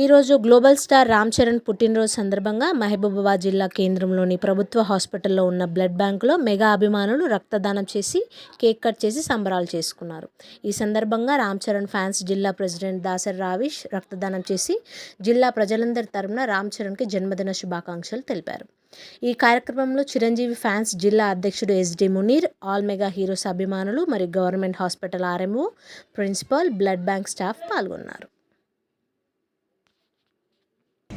ఈరోజు global star Ram Charan పుట్టినరోజు సందర్భంగా మహబూబాబాద్ జిల్లా కేంద్రంలోని ప్రభుత్వ హాస్పిటల్లో ఉన్న బ్లడ్ బ్యాంకులో మెగా అభిమానులు రక్తదానం చేసి కేక్ కట్ చేసి సంబరాలు చేసుకున్నారు. ఈ సందర్భంగా రామ్ చరణ్ ఫ్యాన్స్ జిల్లా ప్రెసిడెంట్ దాసరి రావిష్ రక్తదానం చేసి జిల్లా ప్రజలందరి తరపున రామ్ చరణ్కి జన్మదిన శుభాకాంక్షలు తెలిపారు. ఈ కార్యక్రమంలో చిరంజీవి ఫ్యాన్స్ జిల్లా అధ్యక్షుడు SD Munir all mega heroes అభిమానులు మరియు government hospital RMO principal blood bank staff పాల్గొన్నారు.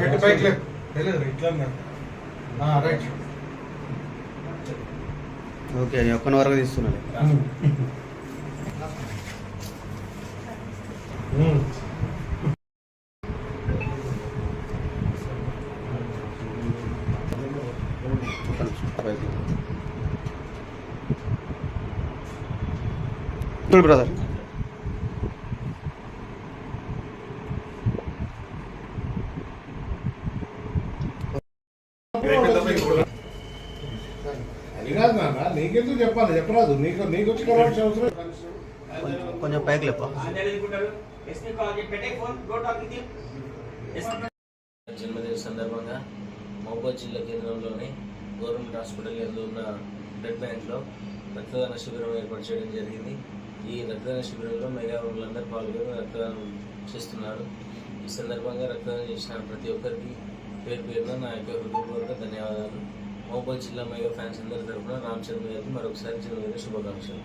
పెట్టి పైకి లేపు. తెలియదు ఇట్లా రైట్. ఓకే ఒక్కని వరకు. చూడు బ్రదర్. అది కాదు నాన్న నీకెందుకు చెప్పాలి చెప్పరాదు నీకు నీకు వచ్చి కలవాల్సిన అవసరం కొంచెం పైకి లేప. జన్మదిన సందర్భంగా మహబూబాద్ జిల్లా కేంద్రంలోని గవర్నమెంట్ హాస్పిటల్ ఎందు ఉన్న బ్లడ్ బ్యాంక్లో రక్తదాన శిబిరం ఏర్పాటు చేయడం జరిగింది. ఈ రక్తదాన శిబిరంలో మెగా వాళ్ళందరూ పాల్గొని రక్తదానం చేస్తున్నారు. ఈ సందర్భంగా రక్తదానం చేసిన ప్రతి ఒక్కరికి పేరు పేరున నా యొక్క హృదయపూర్వక ధన్యవాదాలు. మహబూబాద్ జిల్లా మెగా ఫ్యాన్స్ అందరి తరఫున రామ్ చరణ్ గారికి మరొకసారి జన్మదిన శుభాకాంక్షలు.